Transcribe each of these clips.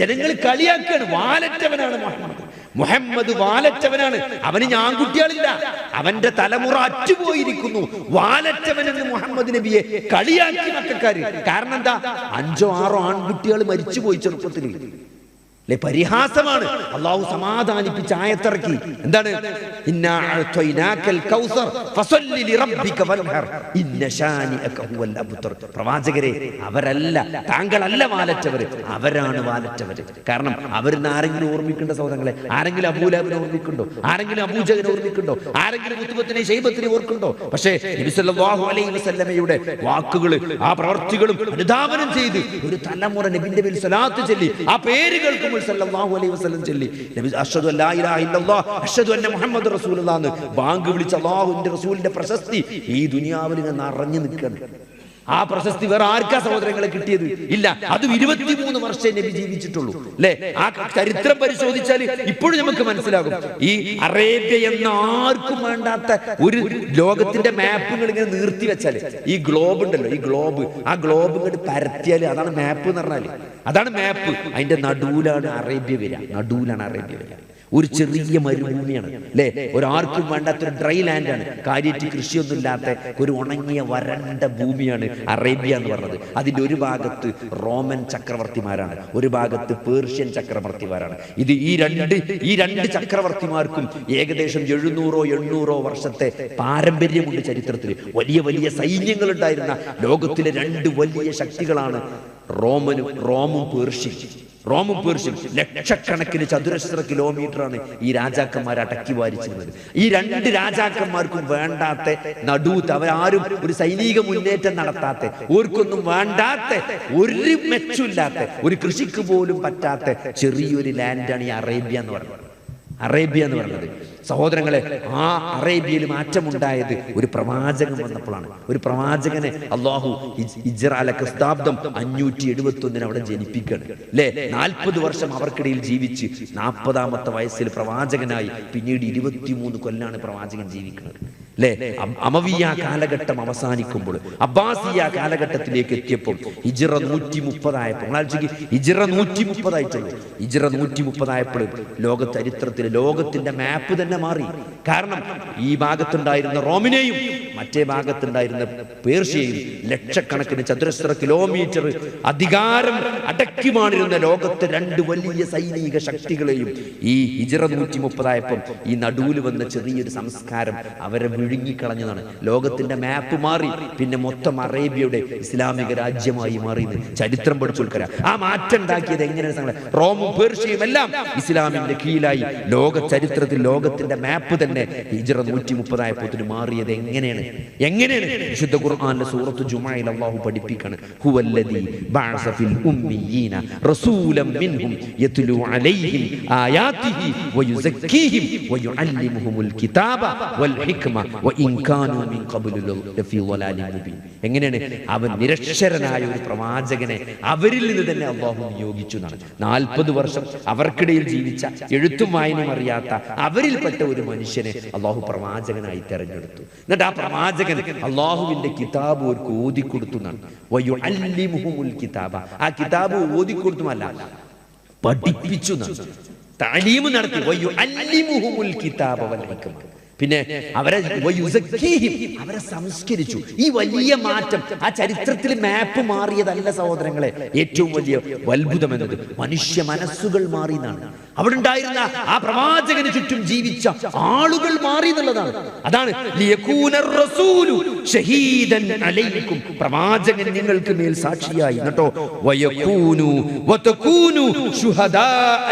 ജനങ്ങൾ കളിയാക്കാണ്. വാലറ്റവനാണ് മുഹമ്മദ്. മുഹമ്മദ് വാലറ്റവനാണ്. അവന് ഞാൻ കുട്ടികളില്ല അവന്റെ തലമുറ അറ്റുപോയിരിക്കുന്നു. വാലറ്റവൻ എന്ന് മുഹമ്മദ് നബിയെ കളിയാക്കി മക്കാര്. കാരണം എന്താ? അഞ്ചോ ആറോ ആൺകുട്ടികൾ മരിച്ചുപോയി ചെറുപ്പത്തിൽ അല്ലെ പരിഹാസമാണ്. അള്ളാഹു സമാധാനിപ്പിച്ച ആയത്തിറക്കി. എന്താണ്? പ്രവാചകരെ അവരല്ല താങ്കളല്ല വാലറ്റവർ അവരാണ് വാലറ്റവർ. കാരണം അവരിന്ന് ആരെങ്കിലും ഓർമ്മിക്കേണ്ട സഹോദരങ്ങളെ ആരെങ്കിലും അബൂലാബിനെ ഓർമ്മിക്കുണ്ടോ ആരെങ്കിലും അബൂജകനെ ഓർമ്മിക്കുണ്ടോ ആരെങ്കിലും മുത്തുബത്തിനെ ശൈബത്തിനെ ഓർക്കുണ്ടോ പക്ഷേ അലൈഹി വസല്ലമയുടെ വാക്കുകൾ ആ പ്രവർത്തികളും അനുധാപനം ചെയ്ത് ഒരു തലമുറ നബിന്റെ പേരിൽ സ്വലാത്ത് ചൊല്ലി ആ പേര് കേൾക്കുമ്പോൾ സല്ലല്ലാഹു അലൈഹി വസല്ലം ചൊല്ലി. നബി അഷ്ഹദു ഇല്ലല്ലാഹ് അഷ്ഹദു അന്ന മുഹമ്മദ് ബാങ്ക് വിളിച്ച അല്ലാഹുവിന്റെ റസൂലിന്റെ പ്രശസ്തി ഈ ദുനിയാവിൽ ഇങ്ങനെ നിറഞ്ഞു ആ പ്രശസ്തി വേറെ ആർക്കാ സഹോദരങ്ങളെ കിട്ടിയത്? ഇല്ല അതും ഇരുപത്തിമൂന്ന് വർഷം നബി ജീവിച്ചിട്ടുള്ളൂ. അല്ലെ ആ ചരിത്രം പരിശോധിച്ചാൽ ഇപ്പോഴും നമുക്ക് മനസ്സിലാകും. ഈ അറേബ്യ എന്ന ആർക്കും വേണ്ടാത്ത ഒരു ലോകത്തിന്റെ മാപ്പുകൾ ഇങ്ങനെ നിർത്തി വെച്ചാൽ ഈ ഗ്ലോബ് ഉണ്ടല്ലോ ഈ ഗ്ലോബ് ആ ഗ്ലോബ് ഇങ്ങോട്ട് പരത്തിയാൽ അതാണ് മാപ്പ് എന്ന് പറഞ്ഞാൽ. അതാണ് മാപ്പ്. അതിന്റെ നടുവിലാണ് അറേബ്യ വരിക. നടുവിലാണ് അറേബ്യ വരിക. ഒരു ചെറിയ മരുഭൂമിയാണ് അല്ലെ? ഒരാർക്കും വേണ്ടാത്തൊരു ഡ്രൈ ലാൻഡാണ് കാര്യറ്റ് കൃഷിയൊന്നും ഇല്ലാത്ത ഒരു ഉണങ്ങിയ വരണ്ട ഭൂമിയാണ് അറേബ്യ എന്ന് പറഞ്ഞത്. അതിന്റെ ഒരു ഭാഗത്ത് റോമൻ ചക്രവർത്തിമാരാണ് ഒരു ഭാഗത്ത് പേർഷ്യൻ ചക്രവർത്തിമാരാണ്. ഇത് ഈ രണ്ട് ഈ രണ്ട് ചക്രവർത്തിമാർക്കും ഏകദേശം എഴുന്നൂറോ എണ്ണൂറോ വർഷത്തെ പാരമ്പര്യമുണ്ട് ചരിത്രത്തിൽ. വലിയ വലിയ സൈന്യങ്ങൾ ഉണ്ടായിരുന്ന ലോകത്തിലെ രണ്ട് വലിയ ശക്തികളാണ് റോമനും റോമും പേർഷ്യയും. റോമും പേർഷ്യം ലക്ഷക്കണക്കിന് ചതുരശ്ര കിലോമീറ്ററാണ് ഈ രാജാക്കന്മാർ അടക്കി വാരിച്ചിരുന്നത്. ഈ രണ്ട് രാജാക്കന്മാർക്കും വേണ്ടാത്ത നടുത്ത് അവരാരും ഒരു സൈനിക മുന്നേറ്റം നടത്താത്ത ഓർക്കൊന്നും വേണ്ടാത്ത ഒരു മെച്ചമില്ലാത്ത ഒരു കൃഷിക്ക് പോലും പറ്റാത്ത ചെറിയൊരു ലാൻഡാണ് ഈ അറേബ്യ എന്ന് പറയുന്നത്. അറേബ്യ എന്ന് പറയുന്നത് സഹോദരങ്ങളെ ആ അറേബ്യയിൽ മാറ്റമുണ്ടായത് ഒരു പ്രവാചകൻ വന്നപ്പോഴാണ്. ഒരു പ്രവാചകനെ അള്ളാഹു ഇജ്റാല ക്രിസ്താബ്ദം അഞ്ഞൂറ്റി എഴുപത്തി ഒന്നിന് അവിടെ ജനിപ്പിക്കുകയാണ്. അല്ലേ നാൽപ്പത് വർഷം അവർക്കിടയിൽ ജീവിച്ച് നാൽപ്പതാമത്തെ വയസ്സിൽ പ്രവാചകനായി പിന്നീട് ഇരുപത്തിമൂന്ന് കൊല്ലാണ് പ്രവാചകൻ ജീവിക്കുന്നത്. അല്ലേ അമവിയ കാലഘട്ടം അവസാനിക്കുമ്പോൾ അബ്ബാസിയ കാലഘട്ടത്തിലേക്ക് എത്തിയപ്പോൾ ഇജിറ നൂറ്റി മുപ്പതായപ്പോൾ ഇജിറ നൂറ്റി മുപ്പതായിട്ടുള്ളൂ ഇജിറ നൂറ്റി മുപ്പതായപ്പോൾ ലോക ചരിത്രത്തിൽ ലോകത്തിന്റെ മാപ്പ് തന്നെ മാറി. കാരണം ഈ ഭാഗത്തുണ്ടായിരുന്ന റോമിനെയും മറ്റേ ഭാഗത്തുണ്ടായിരുന്ന പേർഷ്യയും ലക്ഷക്കണക്കിന് ചതുരശ്ര കിലോമീറ്റർ അധികാരം അടക്കിമാണിരുന്ന ലോകത്തെ രണ്ട് വലിയ സൈനിക ശക്തികളെയും ഈ ഇജിറ നൂറ്റി മുപ്പതായപ്പം ഈ നടുവിൽ വന്ന ചെറിയൊരു സംസ്കാരം അവരെ വിഴുങ്ങിക്കളഞ്ഞതാണ് ലോകത്തിന്റെ മാപ്പ് മാറി. പിന്നെ മൊത്തം അറേബ്യയുടെ ഇസ്ലാമിക രാജ്യമായി മാറിയത് ചരിത്രം പഠിച്ചു ആ മാറ്റം ഉണ്ടാക്കിയത് എങ്ങനെയാണ്? റോമും പേർഷ്യയും എല്ലാം ഇസ്ലാമിന്റെ കീഴിലായി. ലോക ചരിത്രത്തിൽ ലോകത്തിന്റെ മാപ്പ് തന്നെ ഹിജറ നൂറ്റി മുപ്പതായപ്പോത്തിന് മാറിയത് എങ്ങനെയാണ്? എങ്ങനെയാണ്? വിശുദ്ധ ഖുർആാന്റെ സൂറത്ത് ജുമായിൽ അള്ളാഹു പഠിപ്പിക്കാണ്. ഹുവല്ലദീ ബഅസ ഫിൽ ഉമ്മിയീന റസൂലൻ യത്ലു കിതാബ വൽ ഹിക്മ എങ്ങനെയാണ്? അവൻ നിരക്ഷരനായ ഒരു പ്രവാചകനെ അവരിൽ നിന്ന് തന്നെ അള്ളാഹു നിയോഗിച്ചു എന്നാണ്. നാൽപ്പത് വർഷം അവർക്കിടയിൽ ജീവിച്ച എഴുത്തും വായനയും അറിയാത്ത അവരിൽപ്പെട്ട ഒരു മനുഷ്യനെ അള്ളാഹു പ്രവാചകനായി തെരഞ്ഞെടുത്തു. എന്നിട്ട് ആ പ്രവാചകൻ അള്ളാഹുവിന്റെ കിതാബ് അവർക്ക് ഓതിക്കൊടുത്തു എന്നാണ്. കിതാബ. ആ കിതാബ് ഓതിക്കൊടുത്തുമല്ല പഠിപ്പിച്ചു താലീമ് നടത്തി. കിതാബ് ഹിക്മ. പിന്നെ അവരെ അവരെ സംസ്കരിച്ചു. ഈ വലിയ മാറ്റം ആ ചരിത്രത്തിൽ മാപ്പ് മാറിയതല്ല സഹോദരങ്ങളെ ഏറ്റവും വലിയ അത്ഭുതം എന്നത് മനുഷ്യ മനസ്സുകൾ മാറി എന്നാണ് അവിടെ ഉണ്ടായിരുന്ന ആ പ്രവാചകന് ചുറ്റും ജീവിച്ച ആളുകൾ മാറി എന്നുള്ളതാണ് അതാണ് പ്രവാചകൻ നിങ്ങൾക്ക് മേൽ സാക്ഷിയായി.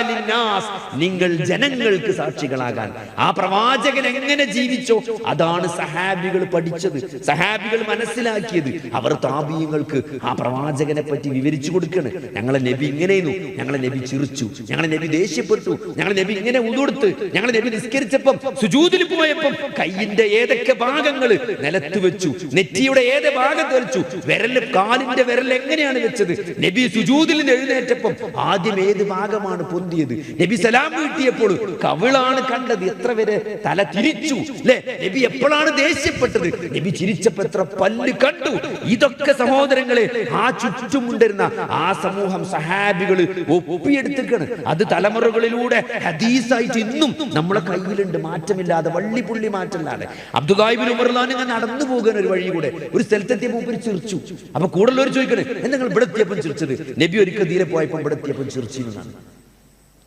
ലിന്നാസ് നിങ്ങൾ ജനങ്ങൾക്ക് സാക്ഷികളാകാൻ. ആ പ്രവാചകൻ എങ്ങനെ ജീവിച്ചോ അതാണ് സഹാബികൾ പഠിച്ചത്. സഹാബികൾ മനസ്സിലാക്കിയത്. അവർ താപീയങ്ങൾക്ക് ആ പ്രവാചകനെ പറ്റി വിവരിച്ചു കൊടുക്കണ്. ഞങ്ങളെ നബി ഇങ്ങനെയെന്നു ഞങ്ങളെ നബി ചിരിച്ചു ഞങ്ങളെ നബി ദേഷ്യപ്പെട്ടു. ഞങ്ങളെ നബി ഇങ്ങനെ ഉതുകൊടുത്ത് ഞങ്ങളെ നബി നിസ്കരിച്ചപ്പം സുജൂതിൽ പോയപ്പം കയ്യിന്റെ ഏതൊക്കെ ഭാഗങ്ങൾ നിലത്ത് വെച്ചു. നെറ്റിയുടെ ഏത് ഭാഗത്ത് വെച്ചു. വിരൽ കാലിന്റെ വിരൽ എങ്ങനെയാണ് വെച്ചത്? നബി സുജൂതിൽ എഴുന്നേറ്റപ്പം ആദ്യം ഏത് ഭാഗമാണ് പൊന്തിയത്? നബി സലാം വീട്ടിയപ്പോൾ കവിളാണ് കണ്ടത്. എത്ര വരെ തല തിരിച്ചു ചിരിച്ചു. അല്ലെ നബി എപ്പോഴാണ് ദേഷ്യപ്പെട്ടത്? നബി ചിരിച്ചപ്പോ എത്ര പല്ല് കണ്ടു. ഇതൊക്കെ സഹോദരങ്ങളെ ആ ചുറ്റുമുണ്ടിരുന്ന ആ സമൂഹം സഹാബികൾ ഒപ്പിയെടുത്തിക്കാണ് അത് തലമുറകളിലൂടെ ഹദീസായിട്ട് ഇന്നും നമ്മളെ കയ്യിലുണ്ട്. മാറ്റമില്ലാതെ വള്ളി പുള്ളി മാറ്റമില്ലാതെ അബ്ദുല്ലാഹിബിൻ ഉമർലാൻ ഇങ്ങനെ നടന്നു പോകാൻ ഒരു വഴി കൂടെ ഒരു സ്ഥലത്തെത്തിയ മൂപ്പര് ചിരിച്ചു. അപ്പൊ കൂടുതലൊരു ചോദിക്കണേ നിങ്ങൾ ഇവിടെ എത്തിയപ്പം ചിരിച്ചത്? നബി ഒരിക്കൽ തീരെ പോയപ്പോൾ ഇവിടെ എത്തിയപ്പം ചിരിച്ചു എന്നാണ്.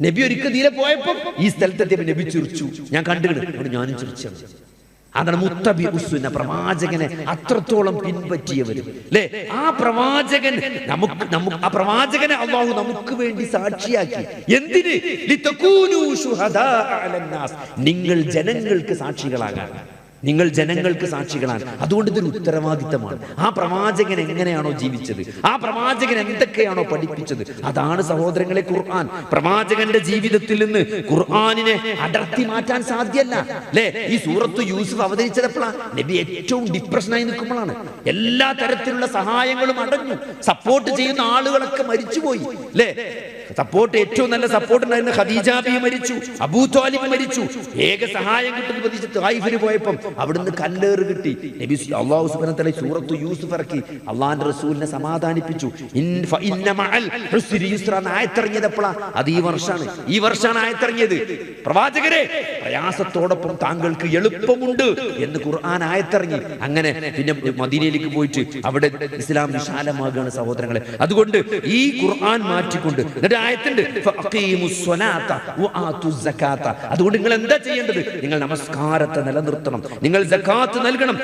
നബി ഒരിക്കൽ തീരെ പോയപ്പോൾ ഈ സ്ഥലത്തെത്തിയപ്പോൾ നബി ചിരിച്ചു. ഞാൻ കണ്ടിട്ടുണ്ട് അവിടെ ഞാനും ചിരിച്ചാണ് അതാണ് മുത്തബി ഉസ്സുന പ്രവാചകനെ അത്രത്തോളം പിൻപറ്റിയവരും അല്ലേ ആ പ്രവാചകൻ നമുക്ക് നമുക്ക് ആ പ്രവാചകനെ അള്ളാഹു നമുക്ക് വേണ്ടി സാക്ഷിയാക്കി. എന്തിന്. നിങ്ങൾ ജനങ്ങൾക്ക് സാക്ഷികളാകാൻ. നിങ്ങൾ ജനങ്ങൾക്ക് സാക്ഷികളാണ്. അതുകൊണ്ട് ഇതൊരു ഉത്തരവാദിത്തമാണ്. ആ പ്രവാചകൻ എങ്ങനെയാണോ ജീവിച്ചത്? ആ പ്രവാചകൻ എന്തൊക്കെയാണോ പഠിപ്പിച്ചത്? അതാണ് സഹോദരങ്ങളെ ഖുർആൻ. പ്രവാചകന്റെ ജീവിതത്തിൽ നിന്ന് ഖുർആാനിനെ അടർത്തി മാറ്റാൻ സാധ്യല്ല. അല്ലേ ഈ സൂറത്ത് യൂസുഫ് അവതരിച്ചപ്പോഴാണ് നബി ഏറ്റവും ഡിപ്രഷനായി നിൽക്കുമ്പോഴാണ്. എല്ലാ തരത്തിലുള്ള സഹായങ്ങളും അടഞ്ഞു. സപ്പോർട്ട് ചെയ്യുന്ന ആളുകളൊക്കെ മരിച്ചുപോയി. അല്ലേ സപ്പോർട്ട് ഏറ്റവും നല്ല സപ്പോർട്ട് ഉണ്ടായിരുന്ന ഖദീജ ബി മരിച്ചു. അബൂ താലിബ് മരിച്ചു. ഏക സഹായം കിട്ടുന്ന പ്രതീക്ഷ തായിഫിന് പോയപ്പം അവിടുന്ന് കല്ലേറ് കിട്ടി. നബി അള്ളാഹു സുബ്ഹാനഹു വ തആല സൂറത്തു യൂസുഫ് ഇറക്കി. അള്ളാഹിന്റെ റസൂലിനെ സമാധാനിപ്പിച്ചു. ആയത്തിറങ്ങിയതെപ്പോഴാ അത് ഈ വർഷമാണ് ഈ വർഷമാണ് ആയത്തിറങ്ങിയത്. പ്രവാചകരെ പ്രയാസത്തോടൊപ്പം താങ്കൾക്ക് എളുപ്പമുണ്ട് എന്ന് ഖുർആൻ ആയത്തിറങ്ങി. അങ്ങനെ പിന്നെ മദീനയിലേക്ക് പോയിട്ട് അവിടെ ഇസ്ലാം വിശാലമാകുകയാണ് സഹോദരങ്ങളെ. അതുകൊണ്ട് ഈ ഖുർആൻ മാറ്റിക്കൊണ്ട് എന്നിട്ട് ആയത്തുണ്ട്. അതുകൊണ്ട് നിങ്ങൾ എന്താ ചെയ്യേണ്ടത്? നിങ്ങൾ നമസ്കാരത്തെ നിലനിർത്തണം. നിങ്ങൾ നൽകണം.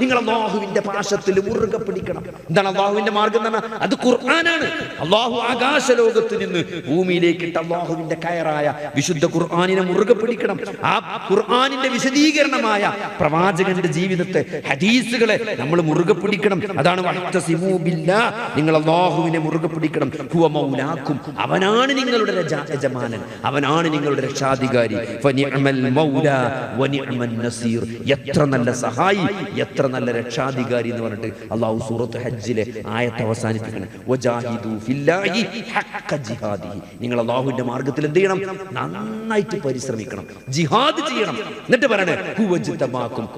നിങ്ങൾ അള്ളാഹുവിന്റെ പാശത്തിൽ മുറുകെ പിടിക്കണം. എന്താണ് അള്ളാഹുവിന്റെ മാർഗം എന്ന് പറഞ്ഞാൽ അത് ഖുർആനാണ്. അള്ളാഹു ആകാശ ലോകത്ത് നിന്ന് ഭൂമിയിലേക്ക് ഇട്ട അള്ളാഹുവിന്റെ കയറായ വിശുദ്ധ ഖുർആാനിനെ മുറുകെ പിടിക്കണം. ആ ഖുർആാനിന്റെ വിശദീകരണമായ പ്രവാചകന്റെ ജീവിതത്തെ ഹദീസുകളെ നമ്മൾ മുറുകെ പിടിക്കണം. അതാണ്. നിങ്ങൾ അള്ളാഹുവിനെ മുറുകെ പിടിക്കണം. ഹുവ മൗലാക്കും. അവനാണ് നിങ്ങളുടെ യജമാനൻ. അവനാണ് നിങ്ങളുടെ രക്ഷാധികാരി. എത്ര നല്ല സഹായി എത്ര നല്ല രക്ഷാധികാരി എന്ന് പറഞ്ഞിട്ട് അള്ളാഹു സൂറത്ത് ഹജ്ജിലെ ആയത്ത് അവസാനിപ്പിക്കണം. നിങ്ങൾ അള്ളാഹുവിന്റെ മാർഗത്തിൽ എന്ത് ചെയ്യണം? നന്നായിട്ട് പരിശ്രമിക്കണം. ജിഹാദ് ചെയ്യണം. എന്നിട്ട് പറയണേ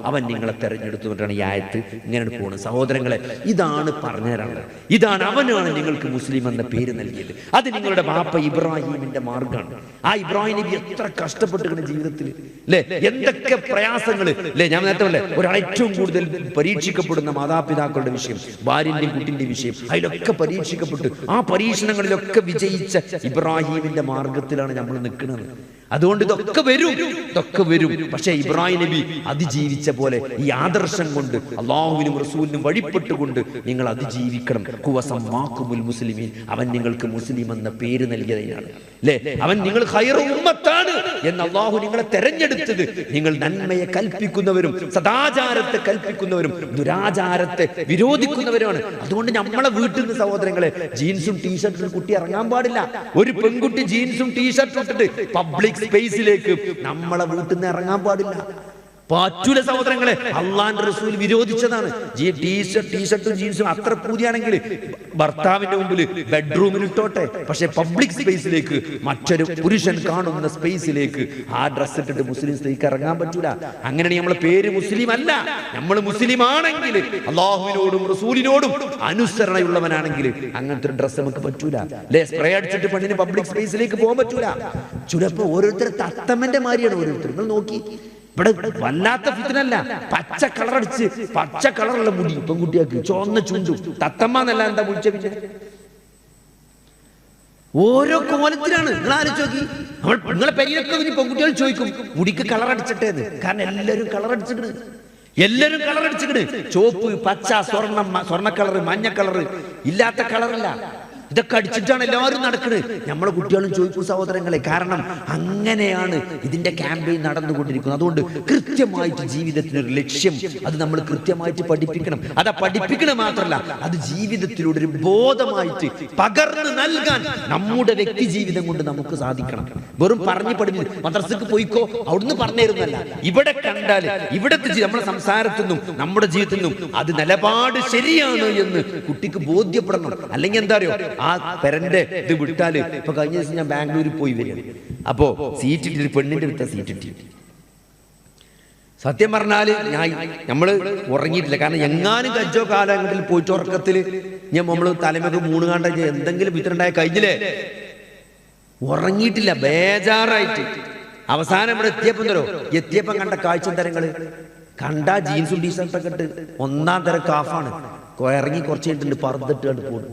അവൻ നിങ്ങളെ തെരഞ്ഞെടുത്തു ഈ ആയത്ത് ഇങ്ങനെ പോകുന്നത് സഹോദരങ്ങളെ ഇതാണ് പറഞ്ഞു ഇതാണ് അവനാണ് നിങ്ങൾക്ക് മുസ്ലിം എന്ന പേര് നൽകിയത്. അത് നിങ്ങളുടെ ബാപ്പ ഇബ്രാഹിമിന്റെ മാർഗമാണ് ആ ഇബ്രാഹിം നബി എത്ര കഷ്ടപ്പെട്ടിരിക്കുന്ന ജീവിതത്തിൽ. അല്ലേ എന്തൊക്കെ പ്രയാസങ്ങൾ അല്ലേ ഞാൻ നേരത്തെ ഒരാൾ ഏറ്റവും കൂടുതൽ പരീക്ഷിക്കപ്പെടുന്ന മാതാപിതാക്കളുടെ വിഷയം ഭാര്യന്റെ കുട്ടിന്റെ വിഷയം അതിലൊക്കെ പരീക്ഷിക്കപ്പെട്ടു ആ പരീക്ഷണങ്ങളിലൊക്കെ വിജയിച്ച ഇബ്രാഹീമിന്റെ മാർഗത്തിലാണ് നമ്മൾ നിൽക്കുന്നത്. അതുകൊണ്ട് ഇതൊക്കെ വരും ഇതൊക്കെ വരും. പക്ഷേ ഇബ്രാഹിം നബി അതിജീവിച്ച പോലെ ഈ ആദർശം കൊണ്ട് അള്ളാഹുവിനും റസൂലിനും വഴിപ്പെട്ടുകൊണ്ട് നിങ്ങൾ അതിജീവിക്കണം. കുവസമാക്കുമുൽ മുസ്ലിമീൻ. അവൻ നിങ്ങൾക്ക് മുസ്ലിം എന്ന പേര് നൽകിയതിനാണ്. അല്ലേ അവൻ നിങ്ങൾ ഉമ്മത്താണ് എന്ന് അള്ളാഹു നിങ്ങളെ തെരഞ്ഞെടുത്തത്. നിങ്ങൾ നന്മയെ കൽപ്പിക്കുന്നവരും സദാചാരത്തെ കൽപ്പിക്കുന്നവരും ദുരാചാരത്തെ വിരോധിക്കുന്നവരുമാണ്. അതുകൊണ്ട് നമ്മളെ വീട്ടിൽ നിന്ന് സഹോദരങ്ങളെ ജീൻസും ടീഷർട്ടും കുട്ടി ഇറങ്ങാൻ പാടില്ല. ഒരു പെൺകുട്ടി ജീൻസും ടീഷർട്ടും ഇട്ടിട്ട് പബ്ലിക് സ്പേസിലേക്ക് നമ്മളെ വീട്ടിൽ നിന്ന് ഇറങ്ങാൻ പാടില്ല. പറ്റൂല സഹോദരങ്ങളെ അള്ളാന്റെ റസൂൽ വിരോധിച്ചതാണ്. ജീ ടീഷർട്ട് ടീഷർട്ടും ജീൻസും അത്ര പൂതിയാണെങ്കിൽ ഭർത്താവിന്റെ മുമ്പിൽ ബെഡ്റൂമിൽ ഇട്ടോട്ടെ. പക്ഷെ പബ്ലിക് സ്പേസിലേക്ക് മറ്റൊരു പുരുഷൻ കാണുന്ന സ്പേസിലേക്ക് ആ ഡ്രസ് ഇട്ടിട്ട് മുസ്ലിം സ്ത്രീക്ക് ഇറങ്ങാൻ പറ്റൂല. അങ്ങനെയാണ് നമ്മളെ പേര് മുസ്ലിം അല്ല നമ്മൾ മുസ്ലിം ആണെങ്കിൽ അള്ളാഹുവിനോടും റസൂലിനോടും അനുസരണയുള്ളവനാണെങ്കിൽ അങ്ങനത്തെ ഒരു ഡ്രസ്സ് നമുക്ക് പറ്റൂല. അല്ലെ സ്പ്രേ അടിച്ചിട്ട് പെണ്ണിന് പബ്ലിക് സ്പേസിലേക്ക് പോകാൻ പറ്റൂല. ചിലപ്പോ ഓരോരുത്തർ തത്തമ്മന്റെ മാതിരിയാണ് ഓരോരുത്തർ. നിങ്ങൾ നോക്കി. ഇവിടെ വല്ലാത്ത ഫിത്തിനല്ല പച്ച കളർ അടിച്ച് പച്ച കളറുള്ള മുടി. പെൺകുട്ടിയാക്ക് ചുവന്ന ചുണ്ടു തത്തമ്മ എന്നല്ല എന്താ പിന്നെ ഓരോ കോലത്തിലാണ്. നിങ്ങൾ ആലോചിച്ചോക്കി നമ്മൾ നിങ്ങളെ പെരിയൊക്കെ പെൺകുട്ടികൾ ചോദിക്കും മുടിക്ക് കളർ അടിച്ചിട്ടേന്ന്. കാരണം എല്ലാവരും കളർ അടിച്ചിട്ട്. എല്ലാവരും കളർ അടിച്ചിട്ട്. ചോപ്പ് പച്ച സ്വർണം സ്വർണ കളറ് മഞ്ഞ കളറ് ഇല്ലാത്ത കളറില്ല ഇതൊക്കെ അടിച്ചിട്ടാണ് എല്ലാവരും നടക്കുന്നത് നമ്മളെ കുട്ടികളും ചോദിക്കും സഹോദരങ്ങളെ കാരണം അങ്ങനെയാണ് ഇതിന്റെ ക്യാമ്പയിൻ നടന്നുകൊണ്ടിരിക്കുന്നത്. അതുകൊണ്ട് കൃത്യമായിട്ട് ജീവിതത്തിന് ഒരു ലക്ഷ്യം അത് നമ്മൾ കൃത്യമായിട്ട് പഠിപ്പിക്കണം. അത് പഠിപ്പിക്കണം മാത്രമല്ല അത് ജീവിതത്തിലൂടെ ഒരു ബോധമായിട്ട് പകർന്നു നൽകാൻ നമ്മുടെ വ്യക്തി ജീവിതം കൊണ്ട് നമുക്ക് സാധിക്കണം. വെറും പറഞ്ഞു പഠിപ്പിച്ചു മദ്രസക്ക് പോയിക്കോ അവിടുന്ന് പറഞ്ഞിരുന്നല്ല ഇവിടെ കണ്ടാൽ ഇവിടത്തെ നമ്മുടെ സംസാരത്തിൽ നമ്മുടെ ജീവിതത്തിൽ നിന്നും അത് നിലപാട് ശരിയാണ് എന്ന് കുട്ടിക്ക് ബോധ്യപ്പെടണം. അല്ലെങ്കിൽ എന്താ അറിയോ? ആ പെരന്റെ ഇത് വിട്ടാൽ ഇപ്പൊ കഴിഞ്ഞ ദിവസം ഞാൻ ബാംഗ്ലൂരിൽ പോയി വരും അപ്പോ സീറ്റ് ഇട്ടിട്ട് പെണ്ണിന്റെ അടുത്ത സീറ്റ് ഇട്ടി സത്യം പറഞ്ഞാൽ ഞാൻ നമ്മൾ ഉറങ്ങിയിട്ടില്ല. കാരണം എങ്ങാനും കജ്ജോ കാലഘട്ടത്തിൽ പോയിട്ട് ഉറക്കത്തിൽ ഞാൻ നമ്മൾ തലമൊക്കെ മൂന്ന് കാണ്ട എന്തെങ്കിലും വിത്തലുണ്ടായ കഴിഞ്ഞില്ലേ? ഉറങ്ങിയിട്ടില്ല. ബേജാറായിട്ട്. അവസാനം ഇവിടെ എത്തിയപ്പം തരോ എത്തിയപ്പം കണ്ട കാഴ്ച തരങ്ങൾ കണ്ട ജീൻസും ടീഷർട്ടൊക്കെ ഇട്ട് ഒന്നാം തരം കാഫാണ്. ഇറങ്ങി കുറച്ച് കഴിഞ്ഞിട്ടുണ്ട്. പറന്നിട്ട് കണ്ട് പോകും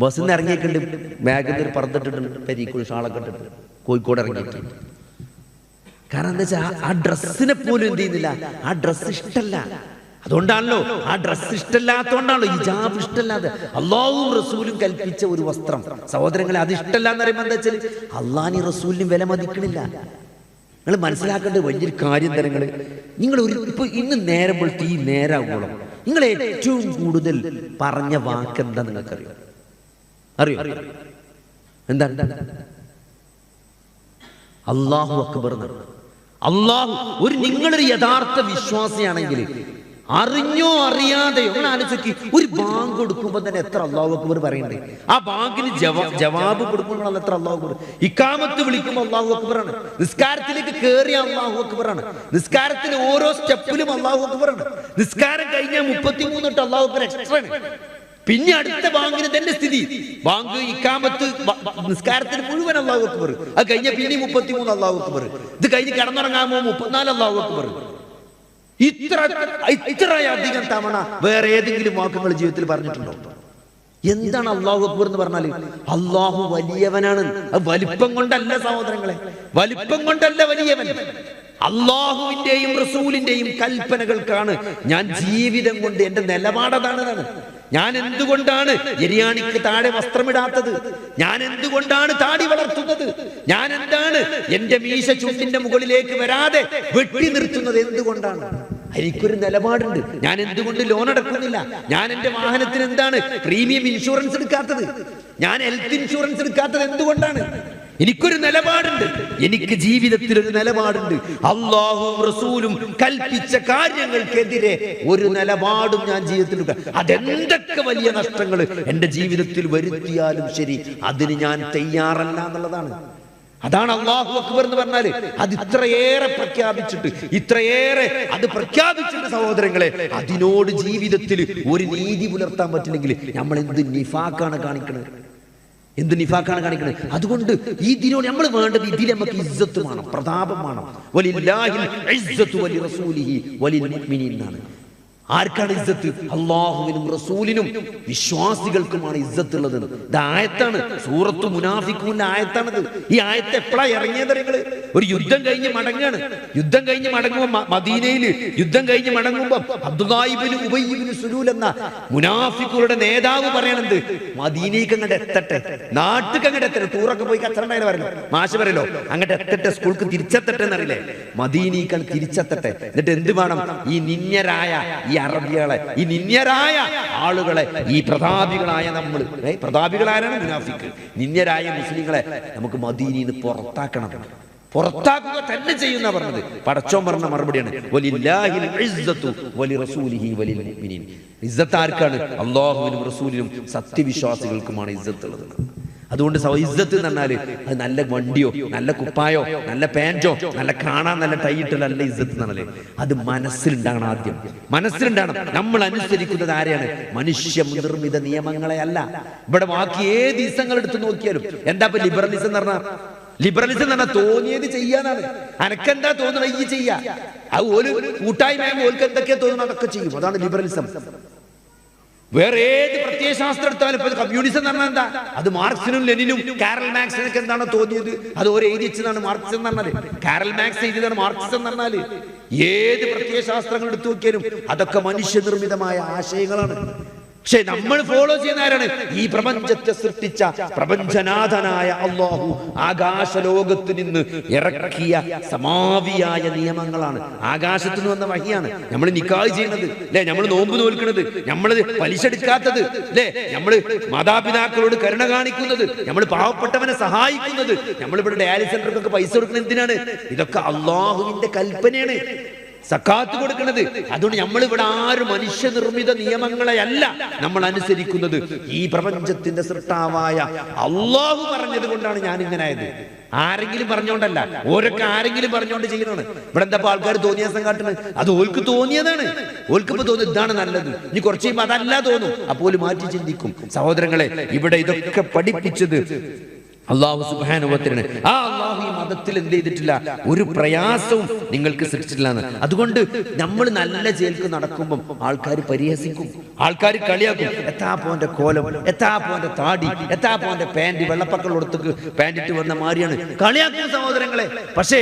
ബസ്സിൽ നിന്ന് ഇറങ്ങിയിട്ടുണ്ട്. ബാഗിൽ ഒരു പറന്നിട്ടിട്ടുണ്ട് പെരീക്കുഴി ഷാളൊക്കെ ഇട്ടിട്ട്. കോഴിക്കോട് ഇറങ്ങിയിട്ടുണ്ട് കാരണം എന്താ വെച്ചാൽ ആ ഡ്രസ്സിനെ പോലും എന്ത് ചെയ്യുന്നില്ല. ആ ഡ്രസ്സ് ഇഷ്ടല്ല. അതുകൊണ്ടാണല്ലോ ആ ഡ്രസ്സ് ഈ ഹിജാബ് ഇഷ്ടല്ലാതെ. അള്ളാഹും റസൂലും കൽപ്പിച്ച ഒരു വസ്ത്രം. സഹോദരങ്ങളെ അത് ഇഷ്ടല്ല എന്ന് പറയുമ്പോൾ എന്താ വെച്ചാൽ അള്ളാഹി റസൂലിനും വില മതിക്കണില്ല. നിങ്ങൾ മനസ്സിലാക്കേണ്ട വലിയൊരു കാര്യം തരങ്ങൾ നിങ്ങൾ ഒരു ഇപ്പൊ ഇന്ന് നേരം പോലത്തെ ഈ നേരാവോളം. നിങ്ങൾ ഏറ്റവും കൂടുതൽ പറഞ്ഞ വാക്ക് എന്താ നിങ്ങൾക്കറിയോ? അറിയോ? എന്താണ്? അള്ളാഹു അക്ബർ. അള്ളാഹു ഒരു നിങ്ങളൊരു യഥാർത്ഥ വിശ്വാസിയാണെങ്കിൽ അറിഞ്ഞോ അറിയാതെയോ നിങ്ങൾ ആലോചിക്ക് ഒരു ബാങ്ക് കൊടുക്കുമ്പോൾ തന്നെ എത്ര അള്ളാഹു അക്ബർ പറയണ്ടേ ആ ബാങ്കിന് ജവാ ജവാബ് കൊടുക്കുമ്പോൾ എത്ര അള്ളാഹു അക്ബർ. ഇക്കാമത്ത് വിളിക്കുമ്പോൾ അള്ളാഹു അക്ബറാണ് നിസ്കാരത്തിലേക്ക് കയറിയ അള്ളാഹു അക്ബറാണ് നിസ്കാരത്തിൽ ഓരോ സ്റ്റെപ്പിലും അള്ളാഹു അക്ബറാണ് നിസ്കാരം കഴിഞ്ഞാൽ മുപ്പത്തിമൂന്ന് തൊട്ട് അള്ളാഹു അക്ബർ എക്സ്ട്രാ പിന്നെ അടുത്ത ബാങ്കിന് തന്നെ സ്ഥിതി. ബാങ്ക് ഇക്കാമത്ത് നിസ്കാരത്തിന് മുഴുവൻ അള്ളാഹു അക്ബർ. അത് കഴിഞ്ഞ പിന്നെ മുപ്പത്തി മൂന്ന് അള്ളാഹു അക്ബർ. ഇത് കഴിഞ്ഞ് കിടന്നുറങ്ങാമോ മുപ്പത്തിനാല് അള്ളാഹു അക്ബർ. ഇത്ര ഇത്രയധികം തവണ വേറെ ഏതെങ്കിലും വാക്കുകൾ ജീവിതത്തിൽ പറഞ്ഞിട്ടുണ്ടോ? എന്താണ് അള്ളാഹു അക്ബർ എന്ന് പറഞ്ഞാൽ? അള്ളാഹു വലിയവനാണ്. വലിപ്പം കൊണ്ടല്ല സഹോദരങ്ങളെ. വലിപ്പം കൊണ്ടല്ല വലിയവൻ. അള്ളാഹുവിന്റെയും റസൂലിന്റെയും കൽപ്പനകൾക്കാണ് ഞാൻ ജീവിതം കൊണ്ട് എന്റെ നിലപാടതാണ്. ഞാൻ എന്തുകൊണ്ടാണ് എരിയാണിക്ക് താഴെ വസ്ത്രമിടാത്തത്? ഞാൻ എന്തുകൊണ്ടാണ് താടി വളർത്തുന്നത്? ഞാൻ എന്താണ് എന്റെ മീശ ചുണ്ടിന്റെ മുകളിലേക്ക് വരാതെ വെട്ടി നിർത്തുന്നത് എന്തുകൊണ്ടാണ്? എനിക്കൊരു നിലപാടുണ്ട്. ഞാൻ എന്തുകൊണ്ട് ലോൺ അടക്കുന്നില്ല? ഞാൻ എന്റെ വാഹനത്തിന് എന്താണ് പ്രീമിയം ഇൻഷുറൻസ് എടുക്കാത്തത്? ഞാൻ ഹെൽത്ത് ഇൻഷുറൻസ് എടുക്കാത്തത് എന്തുകൊണ്ടാണ്? എനിക്കൊരു നിലപാടുണ്ട്. എനിക്ക് ജീവിതത്തിൽ ഒരു നിലപാടുണ്ട്. അള്ളാഹും റസൂലും കൽപ്പിച്ച കാര്യങ്ങൾക്കെതിരെ ഒരു നിലപാടും ഞാൻ ജീവിതത്തിൽ അതെന്തൊക്കെ വലിയ നഷ്ടങ്ങൾ എന്റെ ജീവിതത്തിൽ വരുത്തിയാലും ശരി അതിന് ഞാൻ തയ്യാറല്ല എന്നുള്ളതാണ്. അതാണ് അള്ളാഹു അക്ബർ എന്ന് പറഞ്ഞാൽ അത് ഇത്രയേറെ പ്രഖ്യാപിച്ചിട്ട് ഇത്രയേറെ അത് പ്രഖ്യാപിച്ചിട്ട് സഹോദരങ്ങളെ അതിനോട് ജീവിതത്തിൽ ഒരു നീതി പുലർത്താൻ പറ്റില്ലെങ്കിൽ നമ്മൾ എന്ത് നിഫാക്കാണ് കാണിക്കുന്നത് എന്ത് നിഫാക്കാണ് കാണിക്കുന്നത് അതുകൊണ്ട് ഈ ദിനോട് നമ്മൾ വേണ്ടത് ഇതിൽ നമുക്ക് ഇജ്ജത്ത് വേണം പ്രതാപം വേണം. വലില്ലാഹിൽ ഇസ്സത്തു വലി റസൂലിഹി വലിൽ ആർക്കാണ് ഇജ്ജത്ത് അള്ളാഹുവിനും റസൂലിനും വിശ്വാസികൾക്കുമാണ് ഇജ്ജത്ത് ഉള്ളത് ആയത്താണ്. സൂറത്ത് മുനാഫിക്കൂന്റെ ആയത്താണിത്. ഈ ആയത്ത് എപ്പോഴാ ഇറങ്ങിയത് നിങ്ങൾ? ഒരു യുദ്ധം കഴിഞ്ഞ് മടങ്ങാണ്. യുദ്ധം കഴിഞ്ഞ് മടങ്ങുമ്പോൾ മദീനയിൽ യുദ്ധം കഴിഞ്ഞ് മടങ്ങുമ്പോൾ അബ്ദുദായിബിന് ഉബൈബിന് സുലൂൽ എന്ന മുനാഫിക്കുകളുടെ നേതാവ് പറയണത് മദീനയ്ക്ക് അങ്ങോട്ട് എത്തട്ടെ. നാട്ടിക്ക് അങ്ങോട്ട് എത്തട്ടെ. ടൂറൊക്കെ പോയി കച്ചറണ്ടായി പറയല്ലോ മാഷ് പറയലോ അങ്ങോട്ട് എത്തട്ടെ. സ്കൂൾക്ക് തിരിച്ചെത്തട്ടെ എന്നറിയില്ലേ? മദീനയ്ക്ക് അങ്ങ് തിരിച്ചെത്തട്ടെ. എന്നിട്ട് എന്ത് വേണം? ഈ നിന്യരായ ഈ അറബികളെ ഈ നിന്യരായ ആളുകളെ ഈ പ്രതാപികളായ നമ്മൾ പ്രതാപികളാരാണ് മുനാഫിക്ക്? നിന്യരായ മുസ്ലിങ്ങളെ നമുക്ക് മദീനിൽ നിന്ന് പുറത്താക്കണം. പുറത്താക്കുക തന്നെ ചെയ്യുന്ന പറഞ്ഞത്. പടച്ചോൻ പറഞ്ഞ മറുപടിയാണ്. ഇസ്സത്ത് ആർക്കാണ്? അള്ളാഹുവിനും റസൂലിനും സത്യവിശ്വാസികൾക്കുമാണ് ഇസ്സത്ത് ഉള്ളത് അതുകൊണ്ട് ഇസ്സത്ത് എന്ന് പറഞ്ഞാൽ അത് നല്ല വണ്ടിയോ നല്ല കുപ്പായോ നല്ല പാന്റോ നല്ല കാണാൻ നല്ല ടൈ നല്ല ഇസ്സത്ത് എന്ന് പറഞ്ഞാൽ അത് മനസ്സിലുണ്ടാകണം ആദ്യം. മനസ്സിലുണ്ടാകണം. നമ്മൾ അനുസരിക്കുന്നത് ആരെയാണ്? മനുഷ്യ നിർമ്മിത നിയമങ്ങളെ അല്ല. ഇവിടെ ബാക്കി ഏത് ഇസങ്ങൾ എടുത്ത് നോക്കിയാലും എന്താ ഇപ്പൊ ലിബറലിസം എന്ന് പറഞ്ഞാൽ ലിബറലിസം എന്ന് പറഞ്ഞാൽ തോന്നിയത് ചെയ്യാനാണ്. അനക്കെന്താ തോന്നണ ഈ ചെയ്യാ. അത് ഒരു കൂട്ടായ്മ ഓൽക്ക് എന്തൊക്കെയാ തോന്നണം അതൊക്കെ ചെയ്യും. അതാണ് ലിബറലിസം വേറെ ഏത് പ്രത്യയശാസ്ത്രം എടുത്താലും ഇപ്പൊ കമ്മ്യൂണിസം എന്ന് പറഞ്ഞാൽ എന്താ? അത് മാർക്സിനും ലെനിനും കാരൽ മാക്സിനൊക്കെ എന്താണ് തോന്നിയത്? അത് ഓരോ എഴുതി വെച്ചതാണ് മാർക്സ് എന്ന് പറഞ്ഞാൽ. കാരൽ മാക്സ് എഴുതിയതാണ് മാർക്സ് എന്ന് പറഞ്ഞാൽ. ഏത് പ്രത്യയശാസ്ത്രങ്ങൾ എടുത്തു നോക്കിയാലും അതൊക്കെ മനുഷ്യനിർമ്മിതമായ ആശയങ്ങളാണ്. പക്ഷെ നമ്മൾ ഫോളോ ചെയ്യുന്ന ആരാണ് ഈ പ്രപഞ്ചത്തെ സൃഷ്ടിച്ച പ്രപഞ്ചനാഥനായ അള്ളാഹു ആകാശ ലോകത്ത് നിന്ന് ഇറക്കിയ സമാവിയായ നിയമങ്ങളാണ്. ആകാശത്ത് നിന്ന് വന്ന വഹിയാണ്. നമ്മൾ നിക്കാഹ് ചെയ്യുന്നത്. അല്ലെ നമ്മൾ നോമ്പ് നോൽക്കുന്നത്. നമ്മൾ പലിശ എടുക്കാത്തത്. അല്ലെ നമ്മൾ മാതാപിതാക്കളോട് കരുണ കാണിക്കുന്നത്. നമ്മൾ പാവപ്പെട്ടവനെ സഹായിക്കുന്നത്. നമ്മൾ ഇവിടെ ഡയാലിസ് സെന്ററിലൊക്കെ പൈസ കൊടുക്കുന്നത് എന്തിനാണ്? ഇതൊക്കെ അള്ളാഹുവിന്റെ കൽപ്പനയാണ്. സക്കാത്ത് കൊടുക്കുന്നത്. അതുകൊണ്ട് നമ്മൾ ഇവിടെ ആരും മനുഷ്യനിർമ്മിത നിയമങ്ങളെ അല്ല നമ്മൾ അനുസരിക്കുന്നത്. ഈ പ്രപഞ്ചത്തിന്റെ സൃഷ്ടാവായ അള്ളാഹു പറഞ്ഞത് കൊണ്ടാണ് ഞാൻ ഇങ്ങനെ ആയത്. ആരെങ്കിലും പറഞ്ഞോണ്ടല്ല. ഓരൊക്കെ ആരെങ്കിലും പറഞ്ഞോണ്ട് ചെയ്യുന്നതാണ്. ഇവിടെ എന്താ ആൾക്കാർ തോന്നിയ കാട്ടുന്നത് അത് ഓൽക്ക് തോന്നിയതാണ്. ഓൽക്കുമ്പോ തോന്നി ഇതാണ് നല്ലത്. ഇനി കുറച്ച് കഴിയുമ്പോൾ അതല്ല തോന്നും. അപ്പോൾ മാറ്റി ചിന്തിക്കും. സഹോദരങ്ങളെ ഇവിടെ ഇതൊക്കെ പഠിപ്പിച്ചത് അള്ളാഹു സുബാനുഭവത്തിന് ആ അള്ളാഹു ഈ മതത്തിൽ എന്ത് ചെയ്തിട്ടില്ല? ഒരു പ്രയാസവും നിങ്ങൾക്ക് സൃഷ്ടിച്ചിട്ടില്ല എന്ന്. അതുകൊണ്ട് നമ്മൾ നല്ല ജയിലേക്ക് നടക്കുമ്പം ആൾക്കാർ പരിഹസിക്കും. ആൾക്കാർ കളിയാക്കും. എത്താ പോന്റെ കോലം? എത്താ പോന്റെ താടി? എത്താ പോന്റെ പാന്റ് വെള്ളപ്പക്കൾ കൊടുത്തേക്ക് പാന്റിട്ട് വന്ന മാറിയാണ് കളിയാക്കുന്ന സഹോദരങ്ങളെ. പക്ഷേ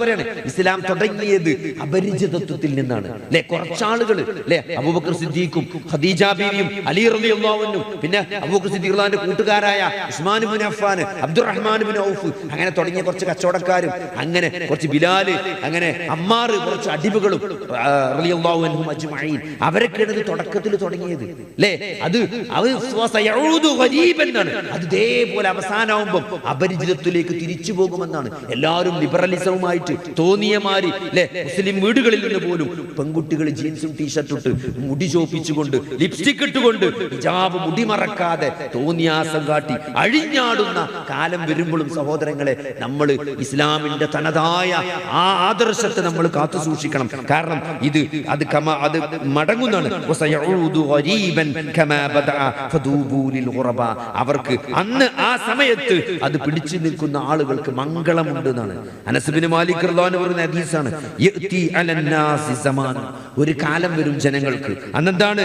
പറയാണ് ഇസ്ലാം തുടങ്ങിയത് അപരിചിതത്വത്തിൽ നിന്നാണ്. അല്ലെ കുറച്ചാളുകൾ അല്ലെ അബൂബക്കർ സിദ്ദീഖും ഖദീജ ബീവിയും അലി റളിയല്ലാഹു അൻഹു പിന്നെ അബൂബക്കർ സിദ്ദീഖ് കൂട്ടുകാരായ ഉസ്മാൻ ഇബ്നു അഫ്ഫാൻ അബ്ദുറഹ്മാൻ ഇബ്നു ഔഫ് അങ്ങനെ തുടങ്ങിയ കുറച്ച് കച്ചവടക്കാരും അങ്ങനെ കുറച്ച് ബിലാൽ അങ്ങനെ അമ്മാർ കുറച്ച് അടിമകളും റളിയല്ലാഹു അൻഹും അജ്മഈൻ. അവരൊക്കെയാണ് ഇത് തുടക്കത്തിൽ തുടങ്ങിയത്. അല്ലേ? അത് അത് എന്നാണ്. അത് ഇതേപോലെ അവസാനമാകുമ്പോൾ അപരിചിതത്വത്തിലേക്ക് തിരിച്ചു പോകുമെന്നാണ്. എല്ലാവരും ലിബറലിസവുമായിട്ട് തോന്നിയമാരി അല്ലെ? മുസ്ലിം വീടുകളിൽ നിന്ന് പോലും പെൺകുട്ടികൾ ജീൻസും ടീഷർട്ടും മുടി ചോപ്പിച്ചുകൊണ്ട് ലിപ്സ്റ്റിക് ഇട്ടുകൊണ്ട് ഹിജാബ് മുടി മറക്കാതെ തോന്നിയാസം കാട്ടി അഴിഞ്ഞാടുന്ന കാലം വരുമ്പോഴും സഹോദരങ്ങളെ നമ്മൾ ഇസ്ലാമിന്റെ തനതായ ആ ആദർശത്തെ നമ്മൾ കാത്തു സൂക്ഷിക്കണം. കാരണം ഇത് അത് കമ അത് മടങ്ങുന്നതാണ്. അവർക്ക് അന്ന് ആ സമയത്ത് അത് പിടിച്ചു നിൽക്കുന്ന ആളുകൾക്ക് മംഗളമുണ്ട് എന്നാണ് അനസ്ബിന് മാലിക് പറയുന്ന ഒരു കാലം വരും ജനങ്ങൾക്ക് അന്നെന്താണ്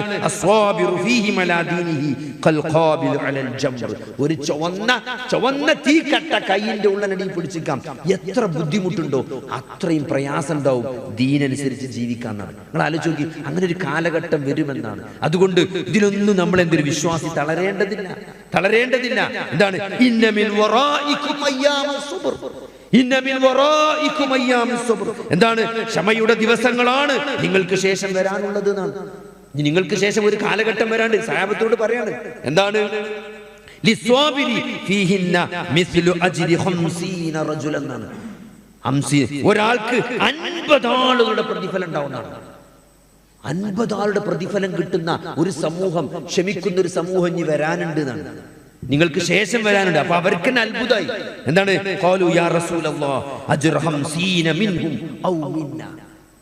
ഒരു ചുവന്ന ചുവന്ന തീക്കട്ട കൈയിന്റെ ഉള്ളനടി പിടിച്ചിക്കാം എത്ര ബുദ്ധിമുട്ടുണ്ടോ? അത്രയും പ്രയാസം ഉണ്ടാവും ദീനനുസരിച്ച് ജീവിക്കാന്നാണ്. നിങ്ങൾ ആലോചിച്ച് നോക്കി അങ്ങനെ ഒരു കാലഘട്ടം വരുമെന്നാണ്. അതുകൊണ്ട് ഇതിലൊന്നും നമ്മൾ എന്തൊരു വിശ്വാസി തളരേണ്ടതില്ല. തളരേണ്ടതില്ല. എന്താണ്? ഇന്നമിൻ എന്താണ്? ക്ഷമയുടെ ദിവസങ്ങളാണ് നിങ്ങൾക്ക് ശേഷം വരാനുള്ളത് നിങ്ങൾക്ക് ശേഷം ഒരു കാലഘട്ടം വരാണ്ട് സാഹബത്തോട് പറയാണ്. എന്താണ്? ഒരാൾക്ക് അൻപത് ആളുകളുടെ പ്രതിഫലം ഉണ്ടാവുന്നതാണ്. അൻപത് ആളുടെ പ്രതിഫലം കിട്ടുന്ന ഒരു സമൂഹം ക്ഷമിക്കുന്ന ഒരു സമൂഹം ഇനി വരാനുണ്ട് എന്നാണ്. നിങ്ങൾക്ക് ശേഷം വരാനുണ്ട്. അപ്പൊ അവർക്ക് തന്നെ അത്ഭുതമായി. എന്താണ്?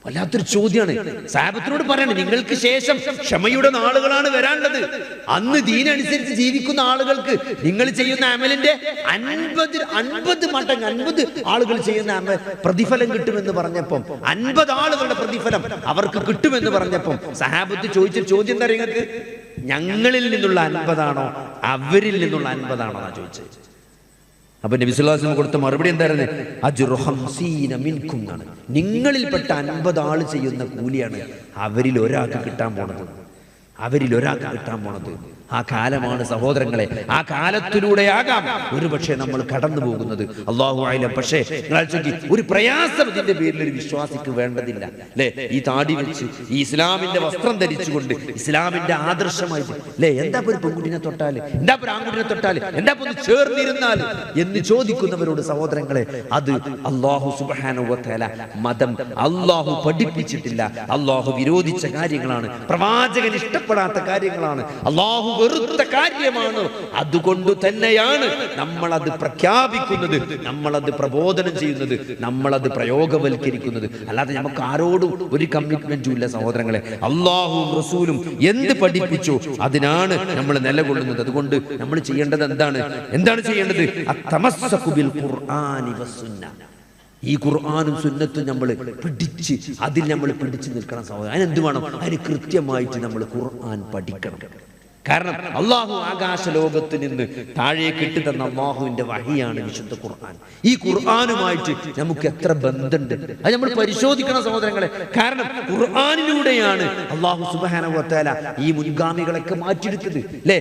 വല്ലാത്തൊരു ചോദ്യമാണ് സാഹബത്തിനോട് പറയാണ് നിങ്ങൾക്ക് ശേഷം ക്ഷമയുടെ നാളുകളാണ് വരാനുള്ളത്. അന്ന് ദീനനുസരിച്ച് ജീവിക്കുന്ന ആളുകൾക്ക് നിങ്ങൾ ചെയ്യുന്ന അമലിന്റെ അൻപത് അൻപത് മടങ്ങ് അൻപത് ആളുകൾ ചെയ്യുന്ന അമൽ പ്രതിഫലം കിട്ടുമെന്ന് പറഞ്ഞപ്പം അൻപത് ആളുകളുടെ പ്രതിഫലം അവർക്ക് കിട്ടുമെന്ന് പറഞ്ഞപ്പം സഹാബത്ത് ചോദിച്ച ചോദ്യം എന്താ നിങ്ങൾക്ക്? ഞങ്ങളിൽ നിന്നുള്ള അൻപതാണോ? അവരിൽ നിന്നുള്ള അൻപതാണോ എന്നാ ചോദിച്ചത്. അപ്പൊ നബി സല്ലല്ലാഹു അലൈഹി വസല്ലം കൊടുത്ത മറുപടി എന്തായിരുന്നു? അജ്റു ഹംസീന മിൻകും നിങ്ങളിൽപ്പെട്ട അൻപത് ആൾ ചെയ്യുന്ന കൂലിയാണ് അവരിൽ ഒരാൾക്ക് കിട്ടാൻ പോണത്. അവരിൽ ഒരാൾക്ക് കിട്ടാൻ പോണത്. ആ കാലമാണ് സഹോദരങ്ങളെ ആ കാലത്തിലൂടെയാകാം ഒരുപക്ഷെ നമ്മൾ കടന്നു പോകുന്നത്. അള്ളാഹു ആയാലും പക്ഷേ നിങ്ങൾ ഒരു പ്രയാസം ഇതിന്റെ പേരിൽ ഒരു വിശ്വാസിക്ക് വേണ്ടതില്ല. അല്ലേ? ഈ താടി വെച്ച് ഈ ഇസ്ലാമിന്റെ വസ്ത്രം ധരിച്ചുകൊണ്ട് ഇസ്ലാമിന്റെ ആദർശമായി അല്ലേ? എന്താ ഒരു പെൺകുട്ടിനെ തൊട്ടാൽ എന്താ ഒരു ആൺകുട്ടിനെ തൊട്ടാൽ എന്താ ഒന്ന് ചേർന്നിരുന്നാൽ? എന്ന് ചോദിക്കുന്നവരോട് സഹോദരങ്ങളെ അത് അള്ളാഹു സുബാനുവല മതം അള്ളാഹു പഠിപ്പിച്ചിട്ടില്ല. അള്ളാഹു വിരോധിച്ച കാര്യങ്ങളാണ്. പ്രവാചകൻ ഇഷ്ടപ്പെടാത്ത കാര്യങ്ങളാണ്. അള്ളാഹു വെറുത്ത കാര്യമാണ്. അതുകൊണ്ട് തന്നെയാണ് നമ്മളത് പ്രഖ്യാപിക്കുന്നത് നമ്മളത് പ്രബോധനം ചെയ്യുന്നത് നമ്മളത് പ്രയോഗവൽക്കരിക്കുന്നത്. അല്ലാതെ നമുക്ക് ആരോടും ഒരു കമ്മിറ്റ്മെന്റും ഇല്ല സഹോദരങ്ങളെ. അള്ളാഹുവും റസൂലും എന്ത് പഠിപ്പിച്ചു അതിനാണ് നമ്മൾ നിലകൊള്ളുന്നത്. അതുകൊണ്ട് നമ്മൾ ചെയ്യേണ്ടത് എന്താണ്? എന്താണ് ചെയ്യേണ്ടത്. ഈ ഖുർആാനും സുന്നത്തും നമ്മൾ പിടിച്ച് അതിൽ നമ്മൾ പിടിച്ചു നിൽക്കണം സഹോദരൻ. അതിനെന്ത് വേണം? അതിന് കൃത്യമായിട്ട് നമ്മൾ ഖുർആൻ പഠിക്കണം. കാരണം അള്ളാഹു ആകാശ ലോകത്ത് നിന്ന് താഴേക്ക് ഇട്ട് തന്ന അള്ളാഹുവിന്റെ വഹിയാണ് വിശുദ്ധ ഖുർആൻ. ഈ ഖുർആാനുമായിട്ട് നമുക്ക് എത്ര ബന്ധമുണ്ട്? അത് നമ്മൾ പരിശോധിക്കണം സഹോദരങ്ങളെ. കാരണം ഖുർആാനിലൂടെയാണ് അള്ളാഹു സുബാന ഈ മുൻഗാമികളൊക്കെ മാറ്റിയെടുത്തത്. അല്ലേ?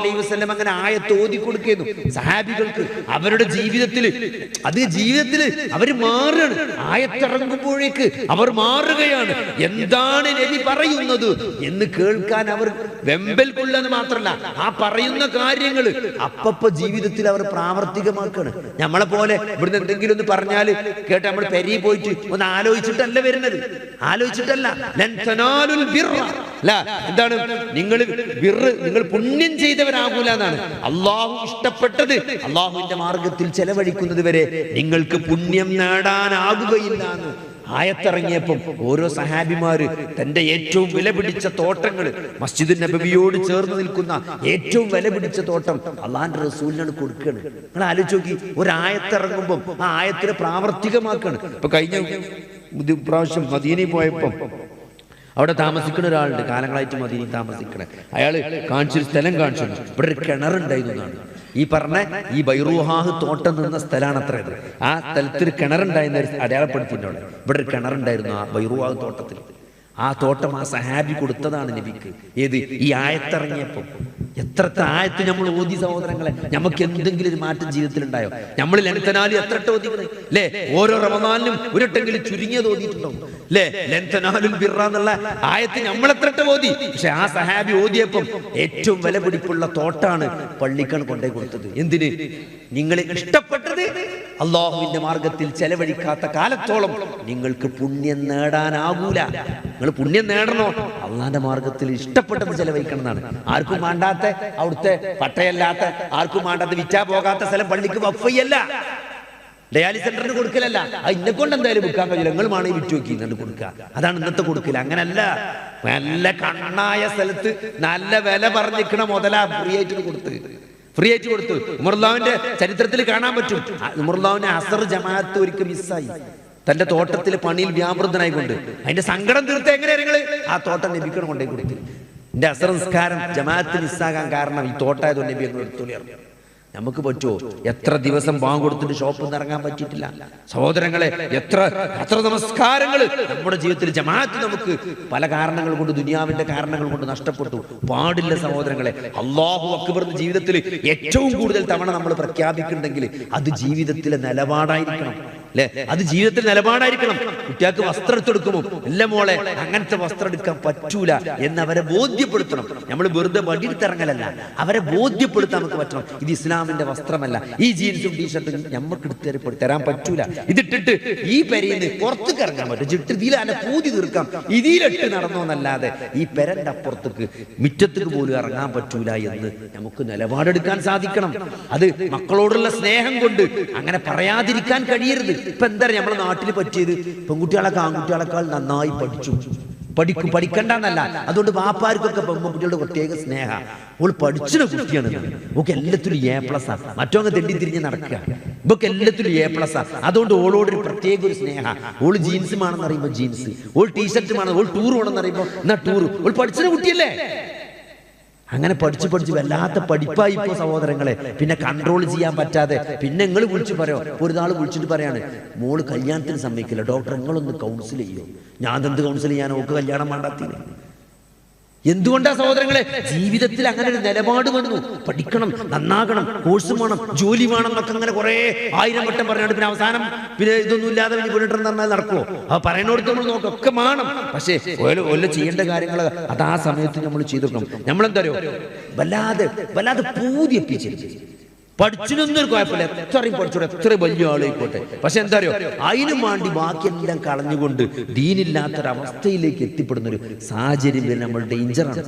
അലൈഹി വസല്ലം അങ്ങനെ ആയത്ത് ഓതി കൊടുക്കുന്നു. സഹാബികൾക്ക് അവരുടെ ജീവിതത്തിൽ അത് ജീവിതത്തിൽ അവർ മാറുകയാണ്. ആയത്തിറങ്ങുമ്പോഴേക്ക് അവർ മാറുകയാണ്. എന്താണ് നബി പറയുന്നത് എന്ന് കേൾക്കാൻ അവർ വെമ്പ മാത്രല്ല മാത്രമല്ല ആ പറയുന്ന കാര്യങ്ങൾ അപ്പപ്പ ജീവിതത്തിൽ അവർ പ്രാവർത്തികമാക്കാണ്. നമ്മളെ പോലെ ഇവിടുന്ന് എന്തെങ്കിലും ഒന്ന് പറഞ്ഞാൽ കേട്ട് നമ്മൾ പെരി പോയിട്ട് ഒന്ന് ആലോചിച്ചിട്ടല്ല വരുന്നത്. ആലോചിച്ചിട്ടല്ല. എന്താണ്? നിങ്ങൾ വിറ് നിങ്ങൾ പുണ്യം ചെയ്തവരാകൂല എന്നാണ് അള്ളാഹു ഇഷ്ടപ്പെട്ടത് അള്ളാഹുവിന്റെ മാർഗത്തിൽ ചെലവഴിക്കുന്നത് വരെ നിങ്ങൾക്ക് പുണ്യം നേടാനാകുകയില്ല എന്ന് ആയത്തിറങ്ങിയപ്പം ഓരോ സഹാബിമാര് തന്റെ ഏറ്റവും വില പിടിച്ച തോട്ടങ്ങൾ മസ്ജിദ് നബവിയോട് ചേർന്ന് നിൽക്കുന്ന ഏറ്റവും വില പിടിച്ച തോട്ടം അള്ളാന്റെ റസൂലിനാണ് കൊടുക്കുകയാണ്. നിങ്ങൾ ആലോചിച്ച് നോക്കി ഒരായത്തിറങ്ങുമ്പം ആ ആയത്തിനെ പ്രാവർത്തികമാക്കാണ് ഇപ്പൊ കഴിഞ്ഞ പ്രാവശ്യം മദീനയിൽ പോയപ്പം അവിടെ താമസിക്കുന്ന ഒരാളുണ്ട്. കാലങ്ങളായിട്ട് മദീനയിൽ താമസിക്കണേ. അയാൾ കാണിച്ചൊരു സ്ഥലം കാണിച്ചു. ഇവിടെ ഒരു കിണറുണ്ടായിരുന്നു എന്നാണ്. ഈ പറഞ്ഞ ഈ ബൈറൂഹാഹ് തോട്ടം നിന്ന സ്ഥലമാണ് അത്ര ഇത് ആ സ്ഥലത്തിൽ കിണറുണ്ടായിരുന്ന അടയാളപ്പെടുത്തിയിട്ടുണ്ട് ഇവിടെ ഒരു കിണറുണ്ടായിരുന്നു ആ ബൈറൂഹാഹ് തോട്ടത്തിൽ. ആ തോട്ടം ആ സഹാബി കൊടുത്തതാണ് നബിക്ക്. ഏത്? ഈ ആയത്തിറങ്ങിയപ്പോൾ എത്രത്തെ ആയത്ത് നമ്മൾ ഓതി സഹോദരങ്ങളെ? നമുക്ക് എന്തെങ്കിലും ഒരു മാറ്റം ജീവിതത്തിൽ ഉണ്ടായോ നമ്മൾ ലെൻതനാലി എത്ര ഓതിക്കണേ? അല്ലേ ഓരോ റമദാനിലും ഒരിട്ടെങ്കിലും ചുരുങ്ങിയത് ഓതിയിട്ടുണ്ടോ അല്ലേ ലെൻതനാലുൽ ബിറ എന്നുള്ള ആയത്ത് നമ്മൾ എത്ര ഓതി? പക്ഷെ ആ സഹാബി ഓതിയപ്പം ഏറ്റവും വില പിടിപ്പുള്ള തോട്ടാണ് പള്ളിക്കാണ് കൊണ്ടേ കൊടുത്തത്. എന്തിന്? നിങ്ങൾ ഇഷ്ടപ്പെട്ടത് അള്ളാഹുവിന്റെ മാർഗത്തിൽ ചെലവഴിക്കാത്ത കാലത്തോളം നിങ്ങൾക്ക് പുണ്യം നേടാനാകൂല. നിങ്ങൾ പുണ്യം നേടണോ? അള്ളാന്റെ മാർഗത്തിൽ ഇഷ്ടപ്പെട്ടത് ചെലവഴിക്കണം എന്നാണ് ആർക്കും വേണ്ടാത്ത അവിടുത്തെ പട്ടയല്ലാത്ത ആർക്കും വേണ്ടാത്ത വിറ്റാ പോകാത്ത സ്ഥലം പള്ളിക്ക് വഫയ്യല്ല. ഡയാലിസ് സെന്ററിന് കൊടുക്കലല്ല. ഇന്നെ കൊണ്ട് എന്തായാലും വിൽക്കാൻ കഴിയില്ല. നിങ്ങൾ വേണമെങ്കിൽ വിറ്റ് നോക്കി എന്നിട്ട് കൊടുക്കുക. അതാണ് ഇന്നത്തെ കൊടുക്കൽ അങ്ങനല്ല. നല്ല കണ്ണായ സ്ഥലത്ത് നല്ല വില പറഞ്ഞിരിക്കണ മുതലാ ഫ്രീ ആയിട്ട് കൊടുത്ത്. ഫ്രീ ആയിട്ട് കൊടുത്തു ഉമർലാവിന്റെ ചരിത്രത്തിൽ കാണാൻ പറ്റും. ഉമർലാവിന്റെ അസർ ജമാഅത്ത് ഒരിക്കൽ മിസ്സായി. തന്റെ തോട്ടത്തിൽ പണിയിൽ വ്യാപൃതനായിക്കൊണ്ട് അതിന്റെ സങ്കടം തീർത്ത എങ്ങനെയാ നിങ്ങൾ ആ തോട്ടം ലഭിക്കണം കൊണ്ടേ കൊടുത്തു എന്റെ അസർ നിസ്കാരം ജമാഅത്ത് മിസ്സാകാൻ കാരണം ഈ തോട്ടായതുകൊണ്ട് നബി ഞങ്ങൾ എടുത്തോളിയായിരുന്നു നമുക്ക് പറ്റുമോ എത്ര ദിവസം ബാങ്ക് കൊടുത്തിട്ട് നിന്ന് ഇറങ്ങാൻ പറ്റിയിട്ടില്ല. സഹോദരങ്ങളെ എത്ര എത്ര നമസ്കാരങ്ങൾ നമ്മുടെ ജീവിതത്തിൽ ജമാഅത്ത് നമുക്ക് പല കാരണങ്ങൾ കൊണ്ട് ദുനിയാവിന്റെ കാരണങ്ങൾ കൊണ്ട് നഷ്ടപ്പെട്ടു. പാടില്ല സഹോദരങ്ങളെ. അള്ളാഹു അക്ബറിന്റെ ജീവിതത്തിൽ ഏറ്റവും കൂടുതൽ തവണ നമ്മൾ പ്രഖ്യാപിക്കുന്നുണ്ടെങ്കിൽ അത് ജീവിതത്തിലെ നിലപാടായിരിക്കണം. അല്ലെ? അത് ജീവിതത്തിൽ നിലപാടായിരിക്കണം. കുട്ടികൾക്ക് വസ്ത്രം എടുത്തെടുക്കുമോ അല്ല മോളെ അങ്ങനത്തെ വസ്ത്രം എടുക്കാൻ പറ്റൂല എന്ന് അവരെ ബോധ്യപ്പെടുത്തണം. നമ്മൾ വെറുതെ വടിയെടുത്തിറങ്ങലല്ല അവരെ ബോധ്യപ്പെടുത്താൻ നമുക്ക് പറ്റണം. ഇത് ഇസ്ലാമിന്റെ വസ്ത്രമല്ല. ഈ ജീൻസും ടീഷർട്ടും നമുക്ക് എടുത്ത് തരാൻ പറ്റൂല. ഇതിട്ടിട്ട് ഈ പെരയിൽ പുറത്തേക്ക് ഇറങ്ങാൻ പറ്റും. ചിട്ട് ഇതിലെ പൂതി തീർക്കാം. ഇതിലിട്ട് നടന്നോന്നല്ലാതെ ഈ പെരന്റെ അപ്പുറത്തേക്ക് മുറ്റത്തേക്ക് പോലും ഇറങ്ങാൻ പറ്റൂല എന്ന് നമുക്ക് നിലപാടെടുക്കാൻ സാധിക്കണം. അത് മക്കളോടുള്ള സ്നേഹം കൊണ്ട് അങ്ങനെ പറയാതിരിക്കാൻ കഴിയരുത്. ഇപ്പൊ എന്താ നമ്മളെ നാട്ടിൽ പറ്റിയത്? പെൺകുട്ടികളൊക്കെ ആൺകുട്ടികളെക്കാൾ നന്നായി പഠിച്ചു. പഠിക്കും പഠിക്കണ്ടെന്നല്ല. അതുകൊണ്ട് വാപ്പാർക്കൊക്കെ പെൺകുട്ടികളുടെ പ്രത്യേക സ്നേഹ. ഓൾ പഠിച്ചിന കുട്ടിയാണ്. ഓക്കെ എല്ലാത്തിലും എ പ്ലസ് ആ. മറ്റോ തെണ്ടി തിരിഞ്ഞ് നടക്കുക. ഇവക്ക് എല്ലാത്തിലും എ പ്ലസ് ആ. അതുകൊണ്ട് ഓളോട് ഒരു പ്രത്യേക ഒരു സ്നേഹ. ഓൾ ജീൻസ് ആണെന്ന് അറിയുമ്പോൾ ജീൻസ്. ഓൾ ടീഷർട്ടും വേണം ഓൾ ടൂർ വേണമെന്ന് അറിയുമ്പോൾ എന്നാ ടൂർ ഓൾ പഠിച്ചിന കുട്ടിയല്ലേ? അങ്ങനെ പഠിച്ച് പഠിച്ച് വല്ലാത്ത പഠിപ്പായി ഇപ്പോ സഹോദരങ്ങളെ. പിന്നെ കൺട്രോൾ ചെയ്യാൻ പറ്റാതെ. പിന്നെ നിങ്ങൾ വിളിച്ചു പറയോ? ഒരു നാൾ വിളിച്ചിട്ട് പറയാണ് മോൾ കല്യാണത്തിന് സമ്മതിക്കില്ല. ഡോക്ടർ നിങ്ങളൊന്ന് കൗൺസിൽ ചെയ്യോ? ഞാൻ എന്ത് കൗൺസിൽ ചെയ്യാൻ ഓക്ക് കല്യാണം വേണ്ടാത്തിന്. എന്തുകൊണ്ടാ സഹോദരങ്ങളെ? ജീവിതത്തിൽ അങ്ങനെ ഒരു നിലപാട് വന്നു. പഠിക്കണം നന്നാകണം കോഴ്സ് വേണം ജോലി വേണം എന്നൊക്കെ അങ്ങനെ കുറെ ആയിരം വട്ടം പറഞ്ഞാണ് പിന്നെ അവസാനം പിന്നെ ഇതൊന്നും ഇല്ലാതെ പിന്നെ വീണിട്ടെന്ന് പറഞ്ഞാൽ നടക്കുമോ ആ പറയണോടത്ത് നമ്മൾ നോക്കാം ഒക്കെ വേണം പക്ഷേ ഓരോ ഒല്ല ചെയ്യേണ്ട കാര്യങ്ങൾ അത് ആ സമയത്ത് നമ്മൾ ചെയ്തിരിക്കണം നമ്മളെന്താ അറിയോ? വല്ലാതെ വല്ലാതെ പൂതി എപ്പിച്ചിരിക്കും പഠിച്ചിനൊന്നും കുഴപ്പമില്ല. എത്രയും പഠിച്ചോടെ എത്ര വലിയ ആളായിക്കോട്ടെ പക്ഷെ എന്താ അറിയോ അതിനും വേണ്ടി ബാക്കിയെല്ലാം കളഞ്ഞുകൊണ്ട് ദീനില്ലാത്തൊരവസ്ഥയിലേക്ക് എത്തിപ്പെടുന്ന ഒരു സാഹചര്യം നമ്മൾ ഡേഞ്ചറാണ്